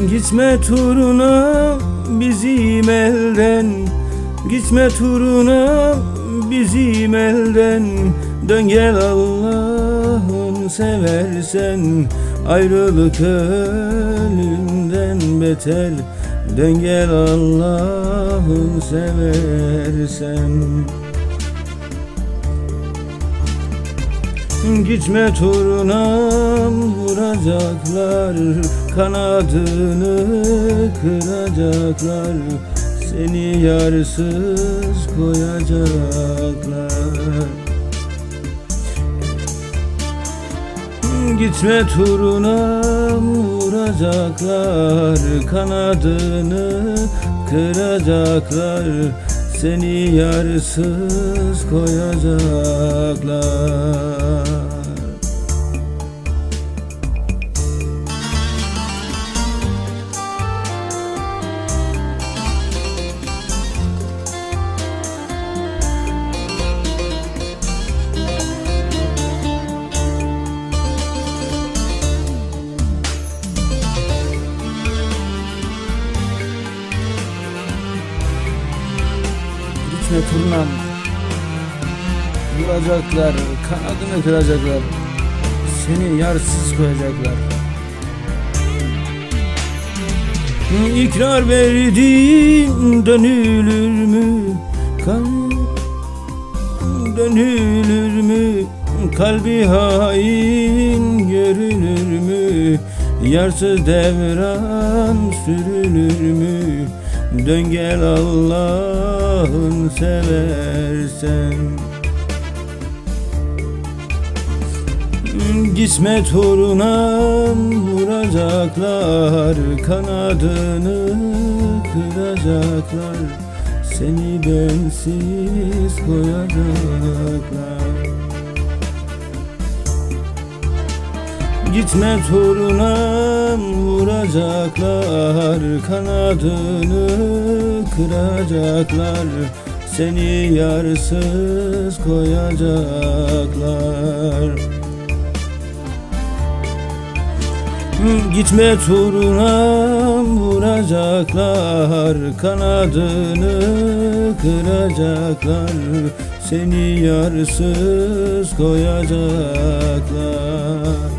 Gitme turuna bizim elden. Gitme turuna bizim elden. Dön gel Allah'ın seversen Ayrılık ölümden beter. Dön gel Allah'ın seversen. Gitme turuna vuracaklar Kanadını kıracaklar. Seni yarsız koyacaklar. Gitme turuna vuracaklar Kanadını kıracaklar. Seni yarsız koyacaklar Gitme turnam Vuracaklar Kanadını kıracaklar Seni yarsız koyacaklar İkrar verdim dönülür mü? Kal dönülür mü? Kalbi hain görülür mü? Yarsız devran sürülür mü? Dön gel Allah'ın seversen. Gitme toruna vuracaklar Kanadını kıracaklar. Seni bensiz koyacaklar Gitme toruna vuracaklar Kanadını kıracaklar. Seni yarsız koyacaklar. Gitme turuna vuracaklar Kanadını kıracaklar. Seni yarsız koyacaklar